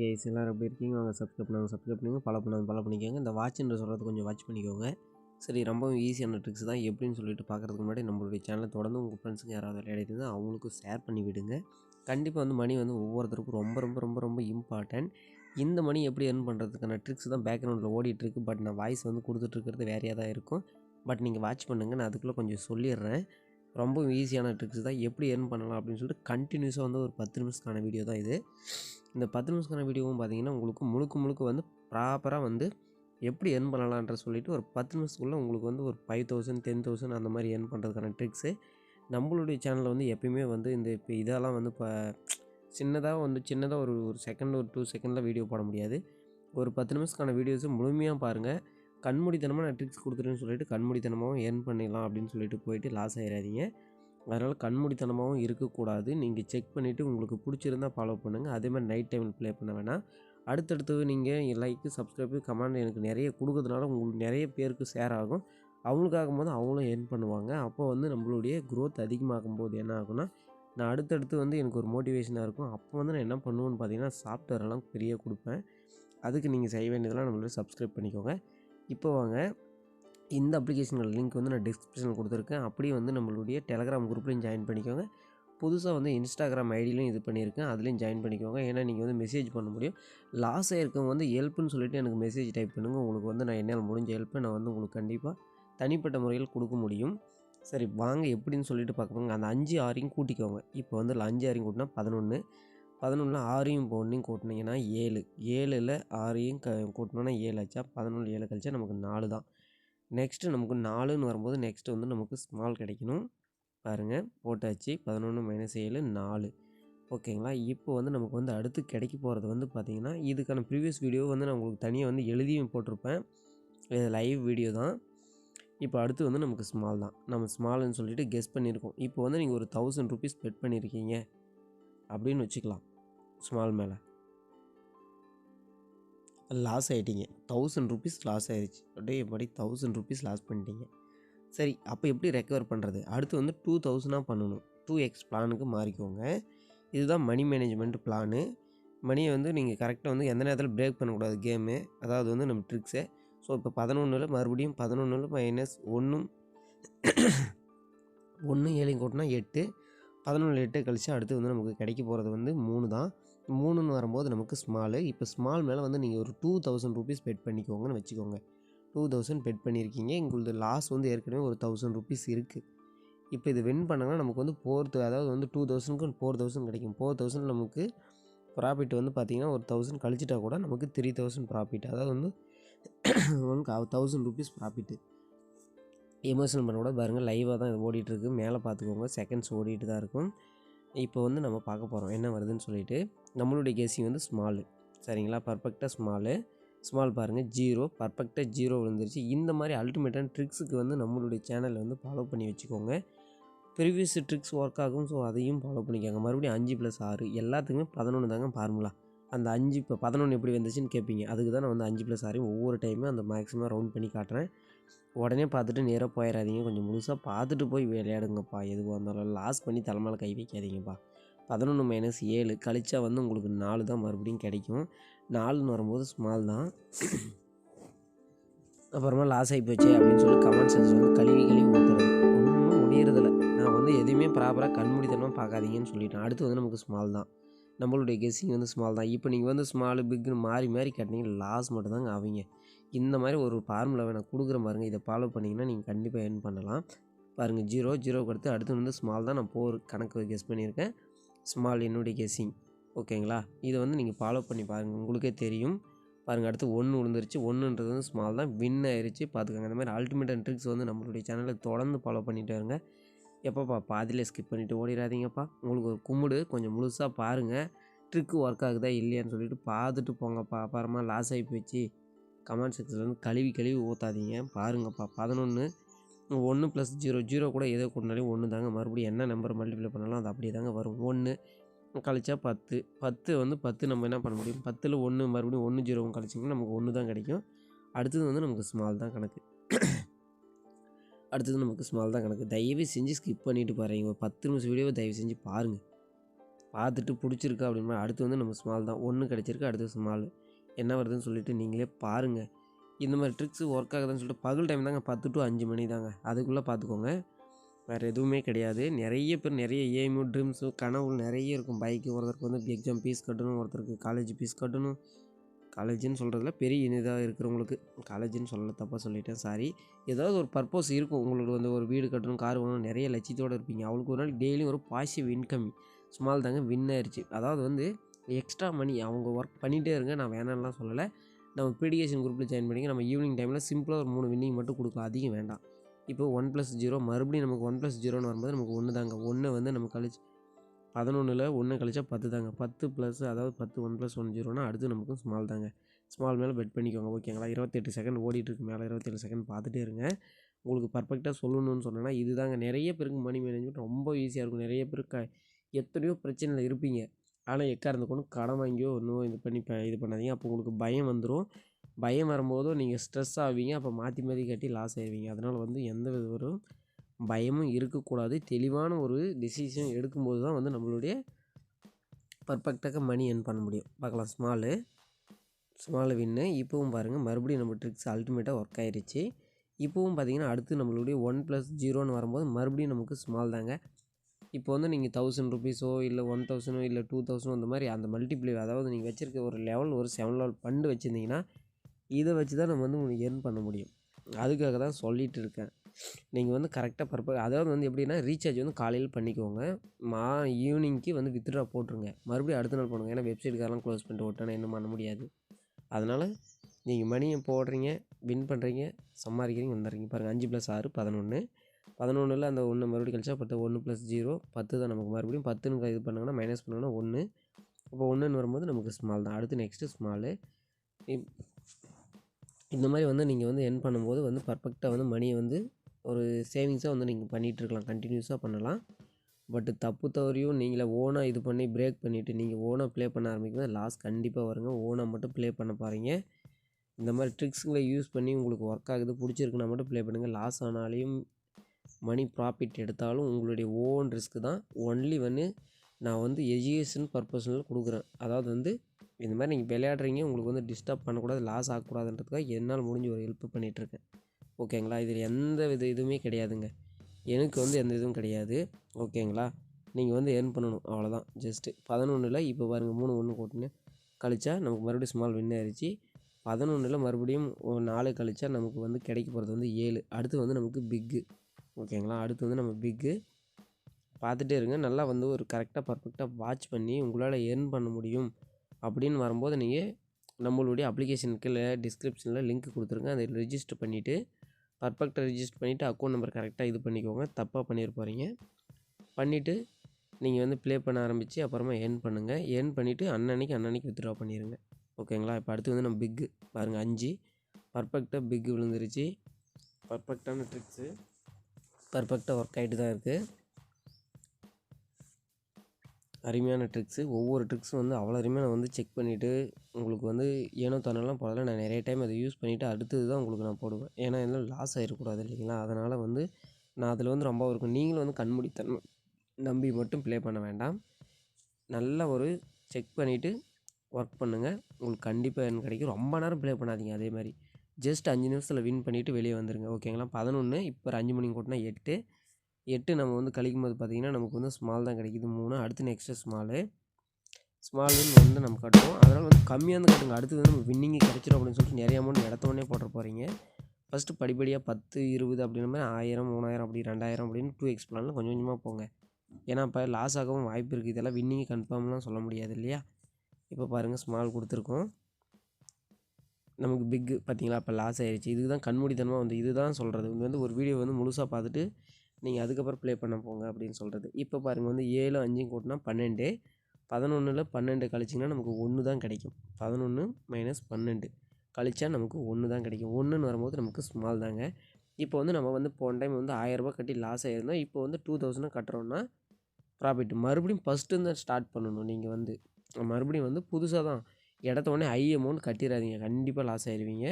Guys எல்லோரும் எப்படி இருக்கீங்க? வாங்க சப்ஸ்கிரைப் பண்ணுங்க சப்ஸ்கிரைப் பண்ணுங்க ஃபாலோ பண்ணாங்க ஃபாலோ பண்ணிக்கோங்க. இந்த வாட்ச்ன்ற சொல்கிறது கொஞ்சம் வாட்ச் பண்ணிக்கோங்க. சரி ரொம்பவும் ஈஸியான ட்ரிக்ஸ் தான் எப்படின்னு சொல்லிட்டு பார்க்குறதுக்கு முன்னாடி நம்மளுடைய சேனலை தொடர்ந்து உங்கள் ஃப்ரெண்ட்ஸுங்க யாராவது விளையாடிட்டு அவங்களுக்கும் ஷேர் பண்ணி விடுங்க. கண்டிப்பாக வந்து மணி வந்து ஒவ்வொருத்தருக்கும் ரொம்ப ரொம்ப ரொம்ப ரொம்ப இம்பார்ட்டன்ட் இந்த மணி எப்படி ஏர்ன் பண்ணுறதுக்கான ட்ரிக்ஸ் தான் பேக்ரவுண்டில் ஓடிட்டுருக்கு பட் நான் வாய்ஸ் வந்து கொடுத்துட்ருக்கிறது வேறையாக தான் இருக்கும். பட் நீங்கள் வாட்ச் பண்ணுங்கள் நான் அதுக்குள்ளே கொஞ்சம் சொல்லிடுறேன். ரொம்ப ஈஸியான ட்ரிக்ஸ் தான். எப்படி ஏர்ன் பண்ணலாம் அப்படின்னு சொல்லிட்டு கண்டினியூஸாக வந்து ஒரு பத்து நிமிஷத்துக்கான வீடியோ தான் இது. இந்த பத்து நிமிஷத்துக்கான வீடியோவும் பார்த்தீங்கன்னா உங்களுக்கு முழுக்க முழுக்க வந்து ப்ராப்பராக வந்து எப்படி ஏர்ன் பண்ணலான்ற சொல்லிவிட்டு ஒரு பத்து நிமிஷத்துக்குள்ளே உங்களுக்கு வந்து ஒரு ஃபைவ் தௌசண்ட் டென் தௌசண்ட் அந்த மாதிரி ஏர்ன் பண்ணுறதுக்கான ட்ரிக்ஸு நம்மளுடைய சேனலில் வந்து எப்பயுமே வந்து இந்த இப்போ இதெல்லாம் வந்து இப்போ சின்னதாக வந்து சின்னதாக ஒரு ஒரு செகண்ட் ஒரு டூ செகண்டில் வீடியோ போட முடியாது. ஒரு பத்து நிமிஷத்துக்கான வீடியோஸை முழுமையாக பாருங்கள் கண்மூடித்தனமாக நான் ட்ரிக்ஸ் கொடுத்துட்டேன்னு சொல்லிட்டு கண்மூடித்தனமாகவும் ஏர்ன் பண்ணிடலாம் அப்படின்னு சொல்லிட்டு போயிட்டு லாஸ் ஆகிடாதீங்க அதனால் கண்மூடித்தனமாகவும் இருக்கக்கூடாது. நீங்கள் செக் பண்ணிவிட்டு உங்களுக்கு பிடிச்சிருந்தா ஃபாலோ பண்ணுங்கள் அதேமாதிரி நைட் டைமில் ப்ளே பண்ண வேணாம். அடுத்தடுத்து நீங்கள் லைக்கு சப்ஸ்கிரைபு கமெண்ட் எனக்கு நிறைய கொடுக்கறதுனால உங்களுக்கு நிறைய பேருக்கு ஷேர் ஆகும். அவங்களுக்காகும் போது அவங்களும் ஏர்ன் பண்ணுவாங்க. அப்போ வந்து நம்மளுடைய க்ரோத் அதிகமாகும் போது என்ன ஆகும்னா நான் அடுத்தடுத்து வந்து எனக்கு ஒரு மோட்டிவேஷனாக இருக்கும். அப்போ வந்து நான் என்ன பண்ணுவேன்னு பார்த்தீங்கன்னா சாஃப்ட்வேர் எல்லாம் பெரிய கொடுப்பேன். அதுக்கு நீங்கள் செய்ய வேண்டியதெல்லாம் நம்மளோட சப்ஸ்கிரைப் பண்ணிக்கோங்க. இப்போ வாங்க. இந்த அப்ளிகேஷனோட லிங்க் வந்து நான் டிஸ்கிரிப்ஷனில் கொடுத்துருக்கேன். அப்படியே வந்து நம்மளுடைய டெலகிராம் குரூப்லையும் ஜாயின் பண்ணிக்கோங்க. புதுசாக வந்து இன்ஸ்டாகிராம் ஐடியிலையும் இது பண்ணியிருக்கேன். அதுலேயும் ஜாயின் பண்ணிக்கோங்க. ஏன்னா நீங்கள் வந்து மெசேஜ் பண்ண முடியும். லாஸ் ஆகிருக்கவங்க வந்து ஹெல்ப்னு சொல்லிட்டு எனக்கு மெசேஜ் டைப் பண்ணுங்கள் உங்களுக்கு வந்து நான் என்னால் முடிஞ்ச ஹெல்ப்பை நான் வந்து உங்களுக்கு கண்டிப்பாக தனிப்பட்ட முறையில் கொடுக்க முடியும். சரி வாங்க எப்படின்னு சொல்லிட்டு பார்க்கணுங்க அந்த அஞ்சு ஆறையும் கூட்டிக்கோங்க. இப்போ வந்து அஞ்சு ஆறையும் கூட்டினா பதினொன்று பதினொன்றில் ஆறையும் இப்போ ஒன்றையும் கூட்டினீங்கன்னா ஏழு. ஏழில் ஆறையும் க கூட்டினோன்னா ஏழு ஆச்சா? பதினொன்று ஏழு கழிச்சா நமக்கு நாலு தான். நெக்ஸ்ட்டு நமக்கு நாலுன்னு வரும்போது நெக்ஸ்ட்டு வந்து நமக்கு ஸ்மால் கிடைக்கணும். பாருங்கள் போட்டாச்சு. பதினொன்று மைனஸ் ஏழு நாலு. ஓகேங்களா? இப்போ வந்து நமக்கு வந்து அடுத்து கிடைக்க போகிறது வந்து பார்த்திங்கன்னா இதுக்கான ப்ரீவியஸ் வீடியோ வந்து நான் உங்களுக்கு தனியாக வந்து எழுதியும் போட்டிருப்பேன். இது லைவ் வீடியோ தான். இப்போ அடுத்து வந்து நமக்கு ஸ்மால் தான். நம்ம ஸ்மால்னு சொல்லிட்டு கெஸ் பண்ணியிருக்கோம். இப்போ வந்து நீங்கள் ஒரு தௌசண்ட் ருபீஸ் பெட் பண்ணியிருக்கீங்க. அப்படின்னு வச்சுக்கலாம். ஸ்மால் மேலே. லாஸ் ஆகிட்டீங்க தௌசண்ட் ருபீஸ் லாஸ் ஆயிடுச்சு அப்படியே எப்படி தௌசண்ட் ருபீஸ் லாஸ் பண்ணிட்டீங்க. சரி அப்போ எப்படி ரெக்கவர் பண்ணுறது அடுத்து வந்து டூ தௌசண்டாக பண்ணணும். டூ எக்ஸ் பிளானுக்கு மாறிக்கோங்க. இதுதான் மணி மேனேஜ்மெண்ட் பிளானு மணியை வந்து நீங்கள் கரெக்டாக வந்து எந்த நேரத்தில் பிரேக் பண்ணக்கூடாது கேமு அதாவது வந்து நம்ம ட்ரிக்ஸு ஸோ இப்போ பதினொன்றில் மறுபடியும் பதினொன்றில் மைனஸ் ஒன்றும் ஒன்று ஏழையும் கூட்டினா எட்டு. பதினொன்று எட்டு கழிச்சு அடுத்து வந்து நமக்கு கிடைக்க போகிறது வந்து மூணு தான். மூணுன்னு வரும்போது நமக்கு ஸ்மாலு இப்போ ஸ்மால் மேலே வந்து நீங்கள் ஒரு டூ தௌசண்ட் ருபீஸ் பெட் பண்ணிக்கோங்கன்னு வச்சுக்கோங்க. டூ தௌசண்ட் பெட் பண்ணியிருக்கீங்க எங்களது லாஸ் வந்து ஏற்கனவே ஒரு தௌசண்ட் ருபீஸ் இருக்குது இப்போ இது வின் பண்ணாங்கன்னா நமக்கு வந்து ஃபோர் அதாவது வந்து டூ தௌசண்ட்க்கு ஃபோர் தௌசண்ட் கிடைக்கும். ஃபோர் தௌசண்ட் நமக்கு ப்ராஃபிட் வந்து பார்த்திங்கன்னா ஒரு தௌசண்ட் கழிச்சிட்டா கூட நமக்கு த்ரீ தௌசண்ட் ப்ராஃபிட் அதாவது வந்து one thousand rupees profit emotional பண்ண கூட பாருங்கள் லைவாக தான் இது ஓடிட்டுருக்கு மேலே பார்த்துக்கோங்க செகண்ட்ஸ் ஓடிட்டு தான் இருக்கும். இப்போ வந்து நம்ம பார்க்க போகிறோம் என்ன வருதுன்னு சொல்லிட்டு நம்மளுடைய கேசிங் வந்து ஸ்மாலு சரிங்களா? பர்ஃபெக்டாக ஸ்மாலு ஸ்மால் பாருங்கள் ஜீரோ பர்ஃபெக்டாக ஜீரோ விழுந்துருச்சு. இந்த மாதிரி அல்டிமேட்டான ட்ரிக்ஸுக்கு வந்து நம்மளுடைய சேனலை வந்து ஃபாலோ பண்ணி வச்சுக்கோங்க. ப்ரீவியஸ் ட்ரிக்ஸ் ஒர்க் ஆகும். ஸோ அதையும் ஃபாலோ பண்ணிக்கோங்க. மறுபடியும் அஞ்சு ப்ளஸ் ஆறு. எல்லாத்துக்குமே பதினொன்று தாங்க ஃபார்முலா அந்த அஞ்சு இப்போ பதினொன்று எப்படி வந்துச்சுன்னு கேட்பீங்க அதுக்கு தான் நான் வந்து அஞ்சு ப்ளஸ் ஆறையும் ஒவ்வொரு டைமும் அந்த மேக்ஸிமம் ரவுண்ட் பண்ணி காட்டுறேன். உடனே பார்த்துட்டு நேராக போயிடாதீங்க. கொஞ்சம் முழுசாக பார்த்துட்டு போய் விளையாடுங்கப்பா. எதுவாக இருந்தாலும் லாஸ் பண்ணி தலைமையில் கை வைக்காதீங்கப்பா. பதினொன்று மைனஸ் ஏழு கழிச்சா வந்து உங்களுக்கு நாலு தான் மறுபடியும் கிடைக்கும். நாலுன்னு வரும்போது ஸ்மால் தான். அப்புறமா லாஸ் ஆகி போச்சு அப்படின்னு சொல்லி கமெண்ட் செக்ஷன் வந்து கழுவி கழுவி ஊற்றுறது ஒன்றும் முடியறதில்ல. நான் வந்து எதுவுமே ப்ராப்பராக கண்மூடித்தனமாக பார்க்காதீங்கன்னு சொல்லிட்டேன். அடுத்து வந்து நமக்கு ஸ்மால் தான். நம்மளுடைய கெஸ்ஸிங் வந்து ஸ்மால் தான். இப்போ நீங்கள் வந்து ஸ்மாலு பிக்குன்னு மாறி மாறி கட்டினீங்க லாஸ் மட்டும்தாங்க அவங்க ஆவீங்க. இந்த மாதிரி ஒரு ஃபார்முலாவை நான் கொடுக்குற பாருங்கள் இதை ஃபாலோ பண்ணிங்கன்னா நீங்கள் கண்டிப்பாக earn பண்ணலாம். பாருங்கள் ஜீரோ ஜீரோ கொடுத்து அடுத்து வந்து ஸ்மால் தான் நான் போர் கணக்கு கெஸ் பண்ணியிருக்கேன். ஸ்மால் என்னுடைய கெஸ்ஸிங் ஓகேங்களா இதை வந்து நீங்கள் ஃபாலோ பண்ணி பாருங்கள் உங்களுக்கே தெரியும். பாருங்கள் அடுத்து ஒன்று விழுந்துருச்சு. ஒன்றுன்றது வந்து ஸ்மால் தான். வின் ஆயிடுச்சு பார்த்துக்கோங்க. அந்த மாதிரி அல்டிமேட் ட்ரிக்ஸ் வந்து நம்மளுடைய சேனலில் தொடர்ந்து ஃபாலோ பண்ணிட்டு வருங்க எப்போப்பா பாதியிலே ஸ்கிப் பண்ணிவிட்டு ஓடிடாதீங்கப்பா உங்களுக்கு ஒரு கும்பிடு கொஞ்சம் முழுசாக பாருங்கள் ட்ரிக்கு ஒர்க் ஆகுதா இல்லையான்னு சொல்லிட்டு பார்த்துட்டு போங்கப்பா. அப்புறமா லாஸ் ஆகி போச்சு. கமெண்ட் செக்ஷனில் வந்து கழுவி கழுவி ஊற்றாதீங்க பாருங்கப்பா பதினொன்று ஒன்று ப்ளஸ் ஜீரோ ஜீரோ கூட எதோ கூட்டினாலும் ஒன்று தாங்க. மறுபடியும் என்ன நம்பர் மல்டிப்ளை பண்ணாலும் அது அப்படியே தாங்க வரும். ஒன்று கழிச்சா பத்து. பத்து வந்து பத்து நம்ம என்ன பண்ண முடியும்? பத்தில் ஒன்று மறுபடியும் ஒன்று ஜீரோவும் கழிச்சிங்கன்னா நமக்கு ஒன்று தான் கிடைக்கும். அடுத்தது வந்து நமக்கு ஸ்மால் தான் கணக்கு. அடுத்தது நமக்கு ஸ்மால் தான் கணக்கு. தயவு செஞ்சு ஸ்கிப் பண்ணிவிட்டு பாருங்க. ஒரு பத்து நிமிஷம் வீடியோவை தயவு செஞ்சு பாருங்கள் பார்த்துட்டு பிடிச்சிருக்கா அப்படின்னா அடுத்து வந்து நம்ம ஸ்மால் தான். ஒன்று கிடச்சிருக்கு அடுத்து ஸ்மால் என்ன வருதுன்னு சொல்லிட்டு நீங்களே பாருங்கள் இந்த மாதிரி ட்ரிக்ஸ் ஒர்க் ஆகுதுன்னு சொல்லிட்டு பகல் டைம் தாங்க பத்து டு அஞ்சு மணி தாங்க. அதுக்குள்ளே பார்த்துக்கோங்க வேறு எதுவுமே கிடையாது. நிறைய பேர் நிறைய ஏமு ட்ரீம்ஸு கனவு நிறைய இருக்கும். பைக்கு ஒருத்தருக்கு வந்து எக்ஸாம் ஃபீஸ் கட்டணும் ஒருத்தருக்கு காலேஜ் ஃபீஸ் கட்டணும். காலேஜுன்னு சொல்கிறதுல பெரிய இதாக இருக்கிறவங்களுக்கு காலேஜுன்னு சொல்ல தப்பாக சொல்லிட்டேன். சாரி ஏதாவது ஒரு பர்பஸ் இருக்கும். உங்களுக்கு வந்து ஒரு வீடு கட்டணும் கார் வாங்கணும் நிறைய லட்சியத்தோடு இருப்பீங்க. அவளுக்கு ஒரு நாள் டெய்லியும் ஒரு பாசிட்டிவ் இன்கம் ஸ்மால் தாங்க வின் ஆயிடுச்சு அதாவது வந்து எக்ஸ்ட்ரா மணி அவங்க ஒர்க் பண்ணிகிட்டே இருங்க. நான் வேணாம்லாம் சொல்லலை. நம்ம பிடிஎஸ்என் குரூப்பில் ஜாயின் பண்ணிங்க நம்ம ஈவினிங் டைமில் சிம்பிளாக ஒரு மூணு வின்னிங் மட்டும் கொடுக்கலாம். அதிகம் வேண்டாம். இப்போ ஒன் ப்ளஸ் ஜீரோ மறுபடியும் நமக்கு ஒன் ப்ளஸ் ஜீரோன்னு வரும்போது நமக்கு ஒன்று தாங்க. ஒன்று வந்து நம்ம கழிச்சு பதினொன்றில் ஒன்று கழிச்சா பத்து தாங்க. பத்து ப்ளஸ் அதாவது பத்து ஒன் ப்ளஸ் ஒன் ஜீரோனா அடுத்து நமக்கும் ஸ்மால் தாங்க. ஸ்மால் மேலே பெட் பண்ணிக்கோங்க. ஓகேங்களா இருபத்தெட்டு செகண்ட் ஓடிட்டுருக்கு மேலே இருபத்தெட்டு செகண்ட் பார்த்துட்டே இருங்க. உங்களுக்கு பர்ஃபெக்டாக சொல்லணும்னு சொன்னேன்னா இதுதாங்க நிறைய பேருக்கு மணி மேனேஜ்மெண்ட் ரொம்ப ஈஸியாக இருக்கும். நிறைய பேருக்கு எத்தனையோ பிரச்சனையில் இருப்பீங்க. ஆனால் எக்காரந்த கொண்டு கடன் வாங்கியோ ஒன்றும் இது பண்ணி இப்போ இது பண்ணாதீங்க. அப்போ உங்களுக்கு பயம் வந்துடும் பயம் வரும்போதும் நீங்கள் ஸ்ட்ரெஸ் ஆவீங்க. அப்போ மாற்றி மாற்றி கட்டி லாஸ் ஆயிடுவீங்க அதனால் வந்து எந்த வித ஒரு பயமும் இருக்கக்கூடாது. தெளிவான ஒரு டிசிஷன் எடுக்கும்போது தான் வந்து நம்மளுடைய பர்ஃபெக்டாக மணி ஏர்ன் பண்ண முடியும். பார்க்கலாம். ஸ்மாலு ஸ்மால் வின்னு இப்போவும் பாருங்கள் மறுபடியும் நம்ம ட்ரிக்ஸ் அல்டிமேட்டாக ஒர்க் ஆயிருச்சு. இப்போவும் பார்த்தீங்கன்னா அடுத்து நம்மளுடைய ஒன் ப்ளஸ் ஜீரோன்னு வரும்போது மறுபடியும் நமக்கு ஸ்மால் தாங்க. இப்போ வந்து நீங்கள் தௌசண்ட் ருபீஸோ இல்லை ஒன் தௌசண்டோ இல்லை டூ தௌசண்டோ அந்த மாதிரி அந்த மல்டிப்ளை அதாவது நீங்கள் வச்சுருக்க ஒரு லெவல் ஒரு செவன் லெவல் ஃபண்டு வச்சுருந்தீங்கன்னா இதை வச்சு தான் நம்ம வந்து உங்களுக்கு ஏர்ன் பண்ண முடியும். அதுக்காக தான் சொல்லிகிட்டு இருக்கேன். நீங்கள் வந்து கரெக்டாக பர்பஸ் அதாவது வந்து எப்படின்னா ரீசார்ஜ் வந்து காலையில் பண்ணிக்கோங்க. மா ஈவினிங்க்கு வந்து வித்ட்ரா போட்டுருங்க. மறுபடியும் அடுத்த நாள் போடுங்க. ஏன்னா வெப்சைட்டுக்காரலாம் க்ளோஸ் பண்ணிட்டு விட்டோன்னா என்ன பண்ண முடியாது. அதனால் நீங்கள் மணியை போடுறீங்க வின் பண்ணுறீங்க சம்பாதிக்கிறீங்க வந்துடுறீங்க. பாருங்கள் அஞ்சு ப்ளஸ் ஆறு பதினொன்று பதினொன்றில் அந்த ஒன்று மறுபடியும் கழிச்சா பத்து ஒன்று ப்ளஸ் ஜீரோ பத்து தான் நமக்கு. மறுபடியும் பத்துன்னு இது பண்ணாங்கன்னா மைனஸ் பண்ணாங்கன்னா ஒன்று இப்போ ஒன்றுன்னு வரும்போது நமக்கு ஸ்மால் தான். அடுத்து நெக்ஸ்ட்டு ஸ்மாலு இந்த மாதிரி வந்து நீங்கள் வந்து என் பண்ணும்போது வந்து பர்ஃபெக்டாக வந்து மணியை வந்து ஒரு சேவிங்ஸாக வந்து நீங்கள் பண்ணிகிட்டு இருக்கலாம். கண்டினியூஸாக பண்ணலாம். பட் தப்பு தவறியும் நீங்களே ஓனாக இது பண்ணி பிரேக் பண்ணிவிட்டு நீங்கள் ஓனாக ப்ளே பண்ண ஆரம்பிக்கும்போது லாஸ் கண்டிப்பாக வருங்க. ஓனாக மட்டும் ப்ளே பண்ண பாருங்க இந்த மாதிரி ட்ரிக்ஸுங்களை யூஸ் பண்ணி உங்களுக்கு ஒர்க் ஆகுது. பிடிச்சிருக்குன்னா மட்டும் ப்ளே பண்ணுங்கள் லாஸ் ஆனாலையும் மணி ப்ராஃபிட் எடுத்தாலும் உங்களுடைய ஓன் ரிஸ்க்கு தான். ஒன்லி வந்து நான் வந்து எஜுகேஷன் பர்பஸ்னால கொடுக்குறேன். அதாவது வந்து இந்த மாதிரி நீங்கள் விளையாடுறீங்க உங்களுக்கு வந்து டிஸ்டர்ப் பண்ணக்கூடாது லாஸ் ஆகக்கூடாதுன்றதுக்காக என்னால் முடிஞ்ச ஒரு ஹெல்ப் பண்ணிகிட்ருக்கேன் ஓகேங்களா இதில் எந்த வித இதுவுமே கிடையாதுங்க. எனக்கு வந்து எந்த இதுவும் கிடையாது. ஓகேங்களா நீங்கள் வந்து ஏர்ன் பண்ணணும். அவ்வளோதான் ஜஸ்ட்டு பதினொன்றில் இப்போ பாருங்கள் மூணு ஒன்று கூட்டினு கழிச்சா நமக்கு மறுபடியும் ஸ்மால் வின் ஆயிடுச்சு பதினொன்றில் மறுபடியும் நாலு கழிச்சா நமக்கு வந்து கிடைக்க போகிறது வந்து ஏழு. அடுத்து வந்து நமக்கு பிக்கு ஓகேங்களா? அடுத்து வந்து நம்ம பிக்கு பார்த்துட்டே இருங்க. நல்லா வந்து ஒரு கரெக்டாக பர்ஃபெக்டாக வாட்ச் பண்ணி உங்களால் ஏர்ன் பண்ண முடியும் அப்படின்னு வரும்போது நீங்கள் நம்மளுடைய அப்ளிகேஷனுக்கு இல்லை டிஸ்கிரிப்ஷனில் லிங்க் கொடுத்துருங்க. அதை ரிஜிஸ்டர் பண்ணிவிட்டு பர்ஃபெக்டாக ரிஜிஸ்டர் பண்ணிவிட்டு அக்கௌண்ட் நம்பர் கரெக்டாக இது பண்ணிக்கோங்க. தப்பாக பண்ணியிருப்பாருங்க பண்ணிவிட்டு நீங்கள் வந்து ப்ளே பண்ண ஆரம்பித்து அப்புறமா ஏர்ன் பண்ணுங்கள் ஏர்ன் பண்ணிவிட்டு அன்னன்னைக்கு அன்னன்னைக்கு வித்ட்ரா பண்ணிடுங்க ஓகேங்களா? இப்போ அடுத்து வந்து நம்ம பிக்கு பாருங்கள் அஞ்சு. பர்ஃபெக்டாக பிக்கு விழுந்துருச்சு. பர்ஃபெக்டான ட்ரிக்ஸு பர்ஃபெக்டாக ஒர்க் ஆகிட்டு தான் இருக்குது அருமையான ட்ரிக்ஸு ஒவ்வொரு ட்ரிக்ஸும் வந்து அவ்வளோ அருமையாக நான் வந்து செக் பண்ணிவிட்டு உங்களுக்கு வந்து ஏனோ தானெல்லாம் போடல. நான் நிறைய டைம் அதை யூஸ் பண்ணிவிட்டு அடுத்தது தான் உங்களுக்கு நான் போடுவேன். ஏன்னா என்ன லாஸ் ஆகிடக்கூடாது இல்லைங்களா? அதனால் வந்து நான் அதில் வந்து ரொம்ப இருக்கும். நீங்களும் வந்து கண்மூடித்தன்மை நம்பி மட்டும் ப்ளே பண்ண வேண்டாம். நல்ல ஒரு செக் பண்ணிவிட்டு ஒர்க் பண்ணுங்கள் உங்களுக்கு கண்டிப்பாக என்ன கிடைக்கும். ரொம்ப நேரம் ப்ளே பண்ணாதீங்க அதே மாதிரி. ஜஸ்ட் அஞ்சு நிமிஷத்தில் வின் பண்ணிவிட்டு வெளியே வந்துடுங்க ஓகேங்களா பதினொன்று இப்போ அஞ்சு மணிக்கு கூட்டினா எட்டு. எட்டு நம்ம வந்து கழிக்கும் போது பார்த்திங்கன்னா நமக்கு வந்து ஸ்மால் தான் கிடைக்குது. மூணு அடுத்து நெக்ஸ்ட்டு ஸ்மாலு ஸ்மால் வந்து நம்ம கட்டுவோம். அதனால் வந்து கம்மியாக வந்து கட்டுங்க. அடுத்து வந்து நம்ம வின்னிங்கு கிடைச்சிடும் அப்படின்னு சொல்லிட்டு நிறைய அமௌண்ட் இடத்தோடனே போட்டு போகிறீங்க ஃபஸ்ட்டு படிப்படியாக பத்து இருபது அப்படின்ற மாதிரி ஆயிரம் மூணாயிரம் அப்படி ரெண்டாயிரம் அப்படின்னு டூ எக்ஸ் பிளானில் கொஞ்சம் கொஞ்சமாக போங்க. ஏன்னா இப்போ லாஸ் ஆகவும் வாய்ப்பு இருக்குது இதெல்லாம் வின்னிங்கு கன்ஃபார்ம்லாம் சொல்ல முடியாது இல்லையா? இப்போ பாருங்கள் ஸ்மால் கொடுத்துருக்கோம். நமக்கு பிக்கு பார்த்தீங்களா? இப்போ லாஸ் ஆயிடுச்சு இதுக்கு தான் கண்மூடித்தனமாக வந்து இதுதான் சொல்கிறது இது வந்து ஒரு வீடியோ வந்து முழுசாக பார்த்துட்டு நீங்கள் அதுக்கப்புறம் ப்ளே பண்ண போங்க அப்படின்னு சொல்கிறது இப்போ பாருங்கள் வந்து ஏழு அஞ்சும் கூட்டினா பன்னெண்டு. பதினொன்றில் பன்னெண்டு கழிச்சிங்கன்னா நமக்கு ஒன்று தான் கிடைக்கும். பதினொன்று மைனஸ் பன்னெண்டு. கழிச்சா நமக்கு ஒன்று தான் கிடைக்கும். ஒன்றுன்னு வரும்போது நமக்கு ஸ்மால் தாங்க. இப்போ வந்து நம்ம வந்து போன டைம் வந்து ஆயிரரூபா கட்டி லாஸ் ஆகிருந்தோம் இப்போ வந்து டூ தௌசண்ட் கட்டுறோன்னா ப்ராஃபிட் மறுபடியும் ஃபஸ்ட்டு தான் ஸ்டார்ட் பண்ணணும். நீங்கள் வந்து மறுபடியும் வந்து புதுசாக தான் இடத்த உடனே ஹை அமௌண்ட் கட்டிடாதீங்க கண்டிப்பாக லாஸ் ஆயிடுவீங்க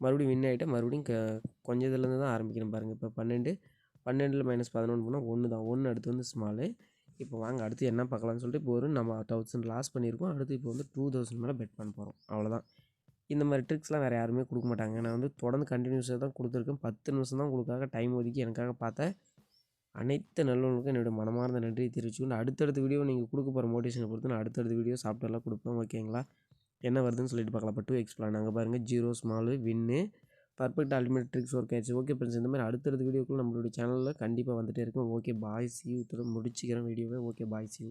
மறுபடியும் வின் ஆகிட்டு மறுபடியும் க கொஞ்சம் இதுலேருந்து தான் ஆரம்பிக்கணும் பாருங்கள் இப்போ பன்னெண்டு பன்னெண்டில் மைனஸ் பதினொன்று போனால் ஒன்று தான். ஒன்று அடுத்து வந்து ஸ்மாலு இப்போ வாங்க அடுத்து என்ன பார்க்கலாம்னு சொல்லிட்டு இப்போ ஒரு நம்ம தௌசண்ட் லாஸ் பண்ணியிருக்கோம். அடுத்து இப்போ வந்து டூ தௌசண்ட் மேலே பெட் பண்ண போகிறோம் அவ்வளோதான் இந்த மாதிரி ட்ரிக்ஸ்லாம் வேறு யாருமே கொடுக்க மாட்டாங்க. நான் வந்து தொடர்ந்து கண்டினியூஸாக தான் கொடுத்துருக்கேன். பத்து நிமிஷம் தான் உங்களுக்காக டைம் ஒதுக்கி எனக்காக பார்த்தேன் அனைத்து நல்லவங்களுக்கும் என்னுடைய மனமார்ந்த நன்றியை தெரிவிச்சுக்கொண்டு அடுத்தடுத்த வீடியோ நீங்கள் கொடுக்க போகிற மோட்டிவேஷனை பொறுத்து நான் அடுத்தடுத்த வீடியோ சாஃப்ட்வேர்லாம் கொடுப்பேன் ஓகேங்களா என்ன வருதுன்னு சொல்லிட்டு பார்க்கலாம். இப்போ டூ எக்ஸ்பிளான் அங்கே பாருங்கள் zero small win perfect ultimate tricks work ஆயிடுச்சு ஓகே ஃப்ரெண்ட்ஸ் இந்த மாதிரி அடுத்தடுத்த வீடியோக்குள்ள நம்மளுடைய சேனலில் கண்டிப்பாக வந்துட்டே இருக்கும். ஓகே பாய் சி யூ முடிச்சிக்கிறேன் வீடியோவை ஓகே பாய் சி